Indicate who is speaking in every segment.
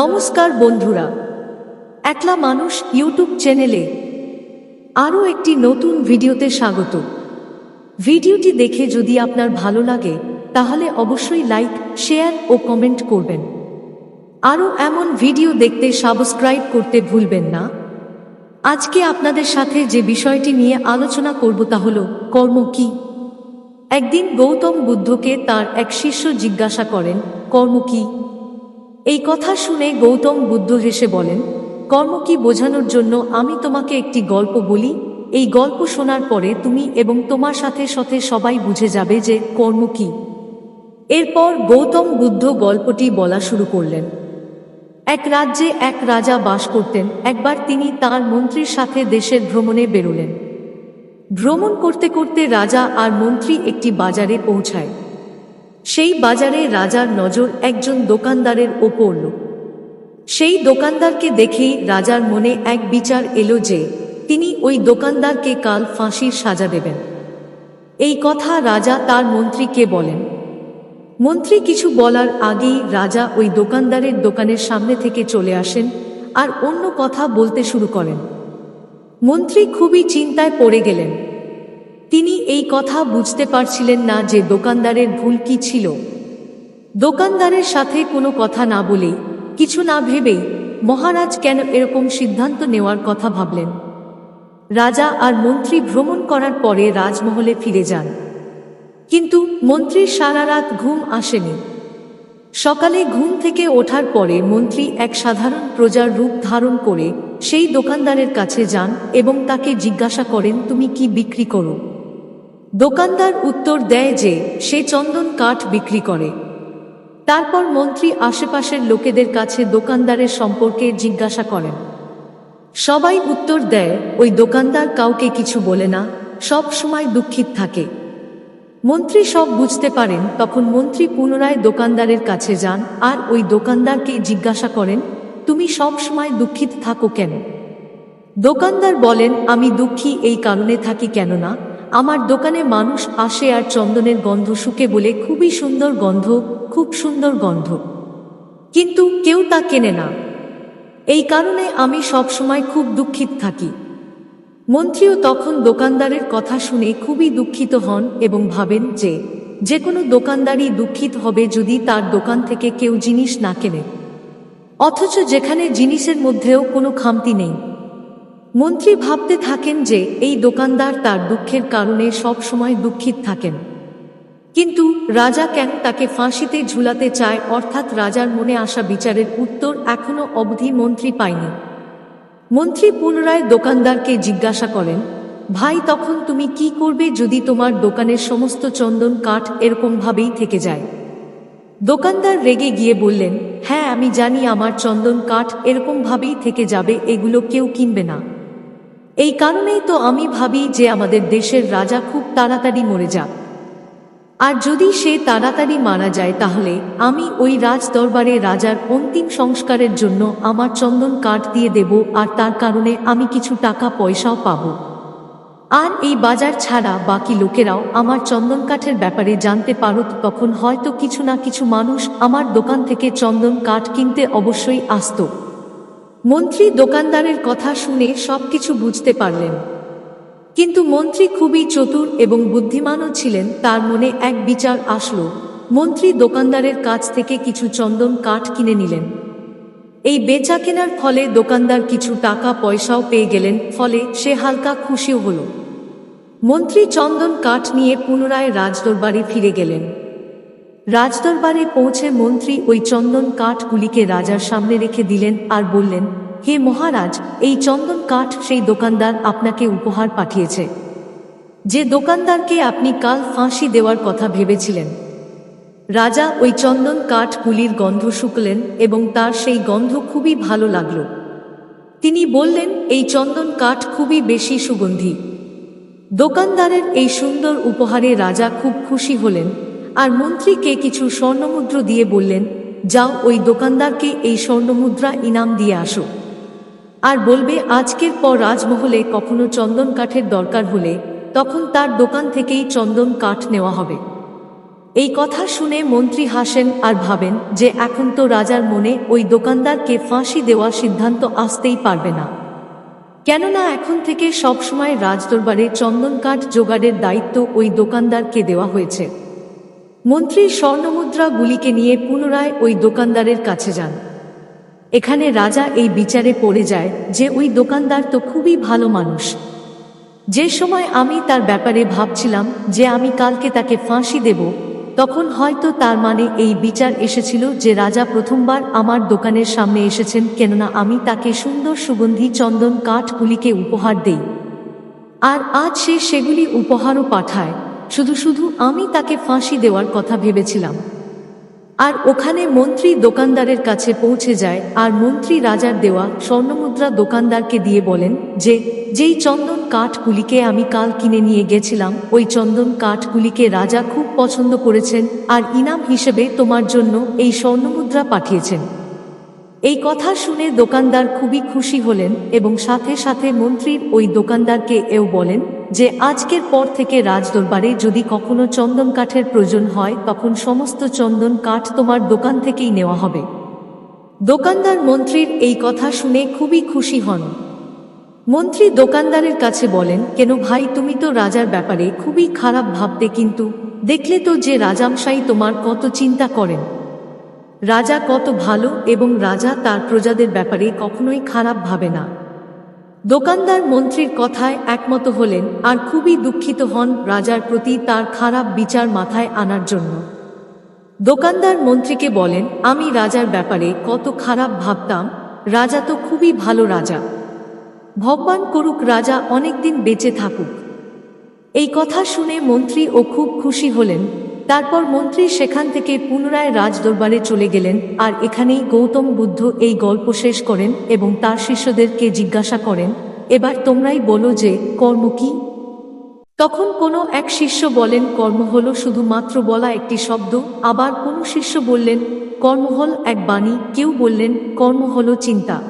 Speaker 1: নমস্কার বন্ধুরা। একলা মানুষ ইউটিউব চ্যানেলে আরও একটি নতুন ভিডিওতে স্বাগত। ভিডিওটি দেখে যদি আপনার ভালো লাগে, তাহলে অবশ্যই লাইক, শেয়ার ও কমেন্ট করবেন। আরও এমন ভিডিও দেখতে সাবস্ক্রাইব করতে ভুলবেন না। আজকে আপনাদের সাথে যে বিষয়টি নিয়ে আলোচনা করব তা হল, কর্ম কি? একদিন গৌতম বুদ্ধকে তার এক শিষ্য জিজ্ঞাসা করেন, কর্ম কি? এই কথা শুনে গৌতম বুদ্ধ হেসে বলেন, কর্ম কি বোঝানোর জন্য আমি তোমাকে একটি গল্প বলি? এই গল্প শোনার পরে তুমি এবং তোমার সাথে সাথে সবাই বুঝে যাবে যে কর্ম কি। এরপর গৌতম বুদ্ধ গল্পটি বলা শুরু করলেন। এক রাজ্যে এক রাজা বাস করতেন, একবার তিনি তার মন্ত্রীর সাথে দেশের ভ্রমণে বেরোলেন। ভ্রমণ করতে করতে রাজা আর মন্ত্রী একটি বাজারে পৌঁছায়। সেই বাজারে রাজার নজর একজন দোকানদারের ওপর পড়ল সেই দোকানদারকে দেখেই রাজার মনে এক বিচার এলো যে তিনি ওই দোকানদারকে কাল ফাঁসির সাজা দেবেন। এই কথা রাজা তার মন্ত্রীকে বলেন। মন্ত্রী কিছু বলার আগেই রাজা ওই দোকানদারের দোকানের সামনে থেকে চলে আসেন আর অন্য কথা বলতে শুরু করেন। মন্ত্রী খুবই চিন্তায় পড়ে গেলেন। তিনি এই কথা বুঝতে পারছিলেন না যে দোকানদারের ভুল কি ছিল। দোকানদারের সাথে কোনো কথা না বলে, কিছু না ভেবেই মহারাজ কেন এরকম সিদ্ধান্ত নেওয়ার কথা ভাবলেন। রাজা আর মন্ত্রী ভ্রমণ করার পরে রাজমহলে ফিরে যান। কিন্তু মন্ত্রীর সারা রাত ঘুম আসেনি। সকালে ঘুম থেকে ওঠার পরে মন্ত্রী এক সাধারণ প্রজার রূপ ধারণ করে সেই দোকানদারের কাছে যান এবং তাকে জিজ্ঞাসা করেন, তুমি কি বিক্রি করো? দোকানদার উত্তর দেয় যে সে চন্দন কাঠ বিক্রি করে। তারপর মন্ত্রী আশেপাশের লোকেদের কাছে দোকানদারের সম্পর্কে জিজ্ঞাসা করেন। সবাই উত্তর দেয়, ওই দোকানদার কাউকে কিছু বলে না, সব সময় দুঃখিত থাকে। মন্ত্রী সব বুঝতে পারেন, তখন মন্ত্রী পুনরায় দোকানদারের কাছে যান আর ওই দোকানদারকে জিজ্ঞাসা করেন, তুমি সব সময় দুঃখিত থাকো কেন? দোকানদার বলেন, আমি দুঃখী এই কারণে থাকি কেননা আমার দোকানে মানুষ আসে আর চন্দনের গন্ধ শুকে বলে, খুবই সুন্দর গন্ধ, খুব সুন্দর গন্ধ। কিন্তু কেউ তা কেনে না। এই কারণে আমি সব সময় খুব দুঃখিত থাকি। মন্ত্রীও তখন দোকানদারের কথা শুনে খুবই দুঃখিত হন এবং ভাবেন যে যে কোনো দোকানদারই দুঃখিত হবে যদি তার দোকান থেকে কেউ জিনিস না কেনে। অথচ যেখানে জিনিসের মধ্যেও কোনো খামতি নেই। মন্ত্রী ভাবতে থাকেন যে এই দোকানদার তার দুঃখের কারণে সব সময় দুঃখিত থাকেন। কিন্তু রাজা কেন তাকে ফাঁসিতে ঝুলাতে চায় অর্থাৎ রাজার মনে আসা বিচারের উত্তর এখনও অবধি মন্ত্রী পায়নি। মন্ত্রী পুনরায় দোকানদারকে জিজ্ঞাসা করেন, ভাই, তখন তুমি কি করবে যদি তোমার দোকানের সমস্ত চন্দন কাঠ এরকমভাবেই থেকে যায়? দোকানদার রেগে গিয়ে বললেন হ্যাঁ আমি জানি আমার চন্দন কাঠ এরকমভাবেই থেকে যাবে, এগুলো কেউ কিনবে না। এই কারণেই তো আমি ভাবি যে আমাদের দেশের রাজা খুব তাড়াতাড়ি মরে যাক। আর যদি সে তাড়াতাড়ি মারা যায়, তাহলে আমি ওই রাজ দরবারে রাজার অন্তিম সংস্কারের জন্য আমার চন্দন কাঠ দিয়ে দেব, আর তার কারণে আমি কিছু টাকা পয়সাও পাব। আর এই বাজার ছাড়া বাকি লোকেরাও আমার চন্দন কাঠের ব্যাপারে জানতে পারত তখন হয়তো কিছু না কিছু মানুষ আমার দোকান থেকে চন্দন কাঠ কিনতে অবশ্যই আসত। মন্ত্রী দোকানদারের কথা শুনে সবকিছু বুঝতে পারলেন। কিন্তু মন্ত্রী খুবই চতুর এবং বুদ্ধিমানও ছিলেন, তার মনে এক বিচার আসলো। মন্ত্রী দোকানদারের কাছ থেকে কিছু চন্দন কাঠ কিনে নিলেন। এই বেচা কেনার ফলে দোকানদার কিছু টাকা পয়সাও পেয়ে গেলেন, ফলে সে হালকা খুশিও হল। মন্ত্রী চন্দন কাঠ নিয়ে পুনরায় রাজদরবারে ফিরে গেলেন। রাজদরবারে পৌঁছে মন্ত্রী ওই চন্দন কাঠগুলিকে রাজার সামনে রেখে দিলেন আর বললেন, হে মহারাজ, এই চন্দন কাঠ সেই দোকানদার আপনাকে উপহার পাঠিয়েছে। যে দোকানদারকে আপনি কাল ফাঁসি দেওয়ার কথা ভেবেছিলেন। রাজা ওই চন্দন কাঠগুলির গন্ধ শুকলেন এবং তার সেই গন্ধ খুবই ভালো লাগল। তিনি বললেন, এই চন্দন কাঠ খুবই বেশি সুগন্ধি। দোকানদারের এই সুন্দর উপহারে রাজা খুব খুশি হলেন আর মন্ত্রীকে কিছু স্বর্ণমুদ্র দিয়ে বললেন, যাও ওই দোকানদারকে এই স্বর্ণমুদ্রা ইনাম দিয়ে আসো। আর বলবে, আজকের পর রাজমহলে কখনো চন্দন কাঠের দরকার হলে তখন তার দোকান থেকেই চন্দন কাঠ নেওয়া হবে। এই কথা শুনে মন্ত্রী হাসেন আর ভাবেন যে এখন তো রাজার মনে ওই দোকানদারকে ফাঁসি দেওয়া সিদ্ধান্ত আসতেই পারবে না। কেননা এখন থেকে সবসময় রাজদরবারে চন্দন কাঠ জোগাড়ের দায়িত্ব ওই দোকানদারকে দেওয়া হয়েছে। মন্ত্রী স্বর্ণমুদ্রাগুলিকে নিয়ে পুনরায় ওই দোকানদারের কাছে যান। এখানে রাজা এই বিচারে পড়ে যায় যে ওই দোকানদার তো খুবই ভালো মানুষ। যে সময় আমি তার ব্যাপারে ভাবছিলাম যে আমি কালকে তাকে ফাঁসি দেব, তখন হয়তো তার মানে এই বিচার এসেছিল যে রাজা প্রথমবার আমার দোকানের সামনে এসেছেন কেননা আমি তাকে সুন্দর সুগন্ধি চন্দন কাঠগুলিকে উপহার দেই। আর আজ সে সেগুলি উপহারও পাঠায়। শুধু শুধু আমি তাকে ফাঁসি দেওয়ার কথা ভেবেছিলাম। আর ওখানে মন্ত্রী দোকানদারের কাছে পৌঁছে যায় আর মন্ত্রী রাজার দেওয়া স্বর্ণমুদ্রা দোকানদারকে দিয়ে বলেন যে, যেই চন্দন কাঠগুলিকে আমি কাল কিনে নিয়ে গেছিলাম, ওই চন্দন কাঠগুলিকে রাজা খুব পছন্দ করেছেন আর ইনাম হিসেবে তোমার জন্য এই স্বর্ণমুদ্রা পাঠিয়েছেন। এই কথা শুনে দোকানদার খুবই খুশি হলেন এবং সাথে সাথে মন্ত্রীর ওই দোকানদারকে এও বলেন যে আজকের পর থেকে রাজদরবারে যদি কখনো চন্দন কাঠের প্রয়োজন হয়, তখন সমস্ত চন্দন কাঠ তোমার দোকান থেকেই নেওয়া হবে। দোকানদার মন্ত্রীর এই কথা শুনে খুবই খুশি হন। মন্ত্রী দোকানদারের কাছে বলেন, কেন ভাই, তুমি তো রাজার ব্যাপারে খুবই খারাপ ভাবতে, কিন্তু দেখলে তো যে রাজামশাই তোমার কত চিন্তা করেন। রাজা কত ভালো এবং রাজা তার প্রজাদের ব্যাপারে কখনোই খারাপ ভাবে না। দোকানদার মন্ত্রীর কথায় একমত হলেন আর খুবই দুঃখিত হন রাজার প্রতি তার খারাপ বিচার মাথায় আনার জন্য। দোকানদার মন্ত্রীকে বলেন, আমি রাজার ব্যাপারে কত খারাপ ভাবতাম, রাজা তো খুবই ভালো রাজা। ভগবান করুক রাজা অনেকদিন বেঁচে থাকুক। এই কথা শুনে মন্ত্রী ও খুব খুশি হলেন। তারপর মন্ত্রী সেখান থেকে পুনরায় রাজদরবারে চলে গেলেন, আর এখানেই গৌতম বুদ্ধ এই গল্প শেষ করেন এবং তার শিষ্যদেরকে জিজ্ঞাসা করেন, এবার তোমরাই বলো যে, কর্ম কি? তখন কোনো এক শিষ্য বলেন, কর্ম হল শুধুমাত্র বলা একটি শব্দ। আবার কোনো শিষ্য বললেন, কর্ম হল এক বাণী। কেউ বললেন, কর্ম হল চিন্তা।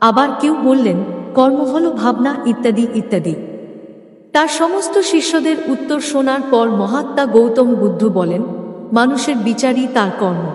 Speaker 1: আবার কেউ বললেন, কর্ম হল ভাবনা ইত্যাদি ইত্যাদি। তার সমস্ত শিষ্যদের উত্তর শোনার পর মহাত্মা গৌতম বুদ্ধ বলেন, মানুষের বিচারই তার কর্ম।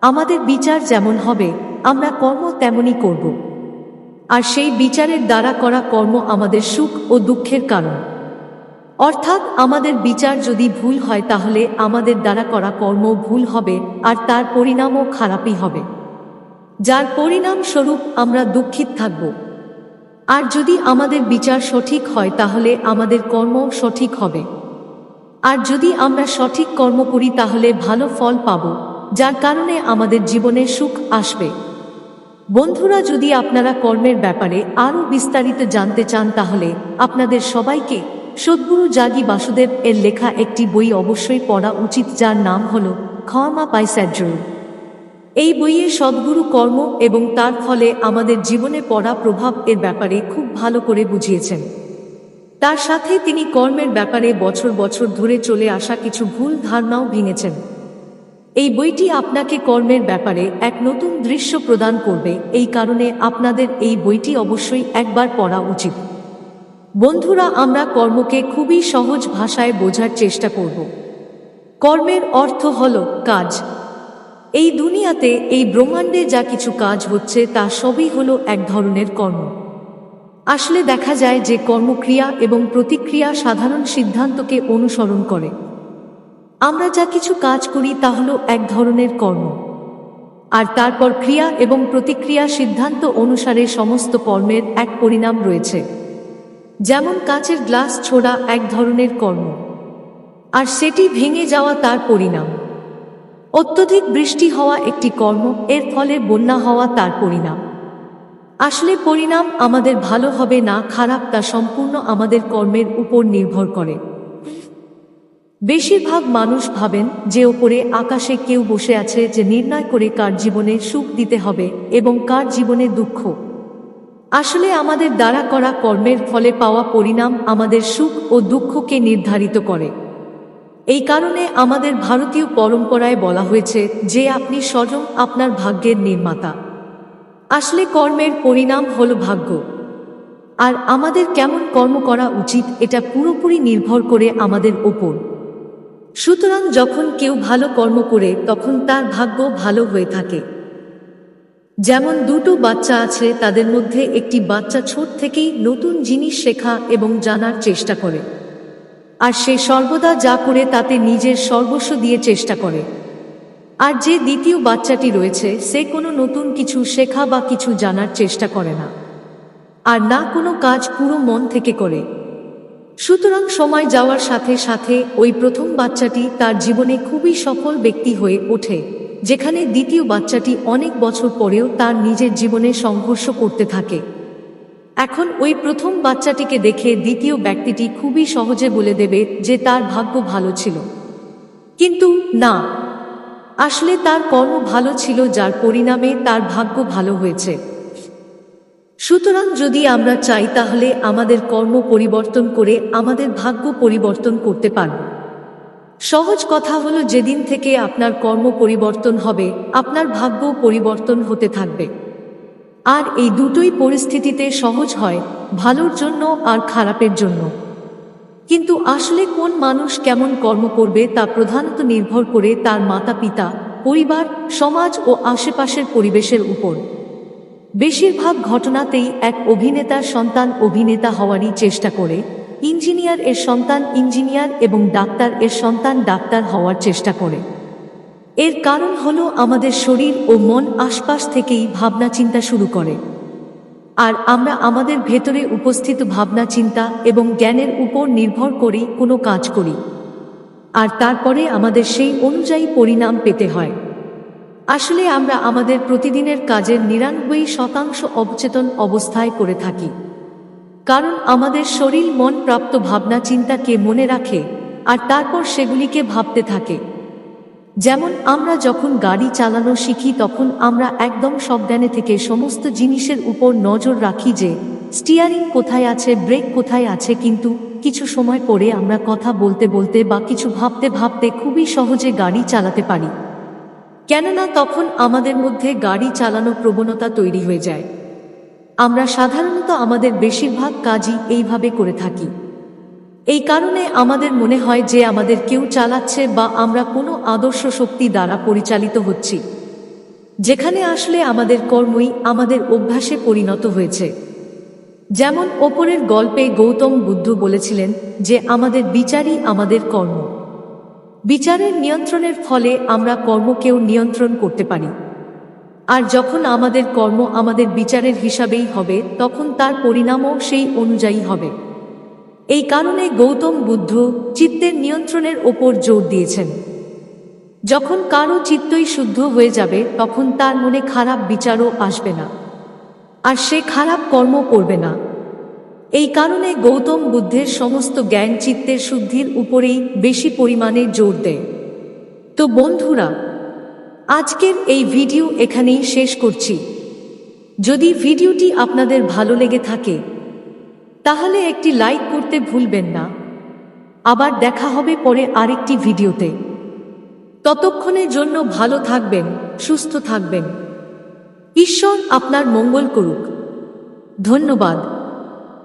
Speaker 1: আমাদের বিচার যেমন হবে, আমরা কর্ম তেমনই করব। আর সেই বিচারের দ্বারা করা কর্ম আমাদের সুখ ও দুঃখের কারণ। অর্থাৎ আমাদের বিচার যদি ভুল হয় তাহলে আমাদের দ্বারা করা কর্ম ভুল হবে আর তার পরিণামও খারাপই হবে। যার পরিণাম স্বরূপ আমরা দুঃখিত থাকব। আর যদি আমাদের বিচার সঠিক হয়, তাহলে আমাদের কর্ম সঠিক হবে। আর যদি আমরা সঠিক কর্ম করি, তাহলে ভালো ফল পাব, যার কারণে আমাদের জীবনে সুখ আসবে। বন্ধুরা, যদি আপনারা কর্মের ব্যাপারে আরও বিস্তারিত জানতে চান, তাহলে আপনাদের সবাইকে সদ্গুরু জাগি বাসুদেব এর লেখা একটি বই অবশ্যই পড়া উচিত, যার নাম হল ক্ষমা পাই স্যাড্রু এই বইয়ে সদ্গুরু কর্ম এবং তার ফলে আমাদের জীবনে পড়া প্রভাব এর ব্যাপারে খুব ভালো করে বুঝিয়েছেন। তার সাথে তিনি কর্মের ব্যাপারে বছর বছর ধরে চলে আসা কিছু ভুল ধারণাও ভেঙেছেন। এই বইটি আপনাকে কর্মের ব্যাপারে এক নতুন দৃশ্য প্রদান করবে, এই কারণে আপনাদের এই বইটি অবশ্যই একবার পড়া উচিত। বন্ধুরা, আমরা কর্মকে খুবই সহজ ভাষায় বোঝার চেষ্টা করব। কর্মের অর্থ হল কাজ। এই দুনিয়াতে এই ব্রহ্মাণ্ডে যা কিছু কাজ হচ্ছে, তা সবই হলো এক ধরনের কর্ম। আসলে দেখা যায় যে কর্মক্রিয়া এবং প্রতিক্রিয়া সাধারণ সিদ্ধান্তকে অনুসরণ করে। আমরা যা কিছু কাজ করি, তা হলো এক ধরনের কর্ম। আর তারপর ক্রিয়া এবং প্রতিক্রিয়া সিদ্ধান্ত অনুসারে সমস্ত কর্মের এক পরিণাম রয়েছে। যেমন কাচের গ্লাস ছোড়া এক ধরনের কর্ম। আর সেটি ভেঙে যাওয়া তার পরিণাম। অত্যধিক বৃষ্টি হওয়া একটি কর্ম, এর ফলে বন্যা হওয়া তার পরিণাম। আসলে পরিণাম আমাদের ভালো হবে না খারাপ তা সম্পূর্ণ আমাদের কর্মের উপর নির্ভর করে। বেশিরভাগ মানুষ ভাবেন যে ওপরে আকাশে কেউ বসে আছে যে নির্ণয় করে কার জীবনে সুখ দিতে হবে এবং কার জীবনে দুঃখ। আসলে আমাদের দ্বারা করা কর্মের ফলে পাওয়া পরিণাম আমাদের সুখ ও দুঃখকে নির্ধারিত করে। এই কারণে আমাদের ভারতীয় পরম্পরায় বলা হয়েছে যে আপনি স্বয়ং আপনার ভাগ্যের নির্মাতা। আসলে কর্মের পরিণাম হল ভাগ্য। আর আমাদের কেমন কর্ম করা উচিত এটা পুরোপুরি নির্ভর করে আমাদের ওপর। সুতরাং যখন কেউ ভালো কর্ম করে, তখন তার ভাগ্য ভালো হয়ে থাকে। যেমন দুটো বাচ্চা আছে, তাদের মধ্যে একটি বাচ্চা ছোট থেকেই নতুন জিনিস শেখা এবং জানার চেষ্টা করে। আর সে সর্বদা যা করে তাতে নিজের সর্বস্ব দিয়ে চেষ্টা করে। আর যে দ্বিতীয় বাচ্চাটি রয়েছে, সে কোনো নতুন কিছু শেখা বা কিছু জানার চেষ্টা করে না। আর না কোনো কাজ পুরো মন থেকে করে। সুতরাং সময় যাওয়ার সাথে সাথে ওই প্রথম বাচ্চাটি তার জীবনে খুবই সফল ব্যক্তি হয়ে ওঠে, যেখানে দ্বিতীয় বাচ্চাটি অনেক বছর পরেও তার নিজের জীবনে সংঘর্ষ করতে থাকে। এখন ওই প্রথম বাচ্চাটিকে দেখে দ্বিতীয় ব্যক্তিটি খুবই সহজে বলে দেবে যে তার ভাগ্য ভালো ছিল। কিন্তু না, আসলে তার কর্ম ভালো ছিল যার পরিণামে তার ভাগ্য ভালো হয়েছে। সুতরাং যদি আমরা চাই তাহলে আমাদের কর্ম পরিবর্তন করে আমাদের ভাগ্য পরিবর্তন করতে পারব। সহজ কথা হলো, যেদিন থেকে আপনার কর্ম পরিবর্তন হবে, আপনার ভাগ্য পরিবর্তন হতে থাকবে। আর এই দুটোই পরিস্থিতিতে সহজ হয় ভালোর জন্য আর খারাপের জন্য। কিন্তু আসলে কোন মানুষ কেমন কর্ম করবে তা প্রধানত নির্ভর করে তার মাতা পিতা পরিবার, সমাজ ও আশেপাশের পরিবেশের উপর। বেশিরভাগ ঘটনাতেই এক অভিনেতার সন্তান অভিনেতা হওয়ারই চেষ্টা করে, ইঞ্জিনিয়ার এর সন্তান ইঞ্জিনিয়ার এবং ডাক্তার এর সন্তান ডাক্তার হওয়ার চেষ্টা করে। এর কারণ হলো আমাদের শরীর ও মন আশপাশ থেকেই ভাবনা চিন্তা শুরু করে। আর আমরা আমাদের ভেতরে উপস্থিত ভাবনা চিন্তা এবং জ্ঞানের উপর নির্ভর করেই কোনো কাজ করি। আর তারপরে আমাদের সেই অনুযায়ী পরিণাম পেতে হয়। আসলে আমরা আমাদের প্রতিদিনের কাজের নিরানব্বই শতাংশ অবচেতন অবস্থায় করে থাকি। কারণ আমাদের শরীর মন প্রাপ্ত ভাবনা চিন্তাকে মনে রাখে, আর তারপর সেগুলিকে ভাবতে থাকে। যেমন আমরা যখন গাড়ি চালানো শিখি, তখন আমরা একদম সজ্ঞানে থেকে সমস্ত জিনিসের উপর নজর রাখি যে স্টিয়ারিং কোথায় আছে ব্রেক কোথায় আছে, কিন্তু কিছু সময় পরে আমরা কথা বলতে বলতে বা কিছু ভাবতে ভাবতে খুবই সহজে গাড়ি চালাতে পারি। কেননা তখন আমাদের মধ্যে গাড়ি চালানো প্রবণতা তৈরি হয়ে যায়। আমরা সাধারণত আমাদের বেশিরভাগ কাজই এইভাবে করে থাকি। এই কারণে আমাদের মনে হয় যে আমাদের কেউ চালাচ্ছে বা আমরা কোনো আদর্শ শক্তি দ্বারা পরিচালিত হচ্ছি। যেখানে আসলে আমাদের কর্মই আমাদের অভ্যাসে পরিণত হয়েছে। যেমন ওপরের গল্পে গৌতম বুদ্ধ বলেছিলেন যে, আমাদের বিচারই আমাদের কর্ম। বিচারের নিয়ন্ত্রণের ফলে আমরা কর্মকেও নিয়ন্ত্রণ করতে পারি। আর যখন আমাদের কর্ম আমাদের বিচারের হিসাবেই হবে, তখন তার পরিণামও সেই অনুযায়ী হবে। এই কারণে গৌতম বুদ্ধ চিত্তের নিয়ন্ত্রণের ওপর জোর দিয়েছেন। যখন কারও চিত্তই শুদ্ধ হয়ে যাবে, তখন তার মনে খারাপ বিচারও আসবে না। আর সে খারাপ কর্ম করবে না। এই কারণে গৌতম বুদ্ধের সমস্ত জ্ঞান চিত্তের শুদ্ধির উপরেই বেশি পরিমাণে জোর দেয়। তো বন্ধুরা, আজকের এই ভিডিও এখানেই শেষ করছি। যদি ভিডিওটি আপনাদের ভালো লেগে থাকে তাহলে একটি লাইক করতে ভুলবেন না। আবার দেখা হবে পরে আরেকটি ভিডিওতে। ততক্ষণের জন্য ভালো থাকবেন, সুস্থ থাকবেন। ঈশ্বর আপনার মঙ্গল করুক। ধন্যবাদ।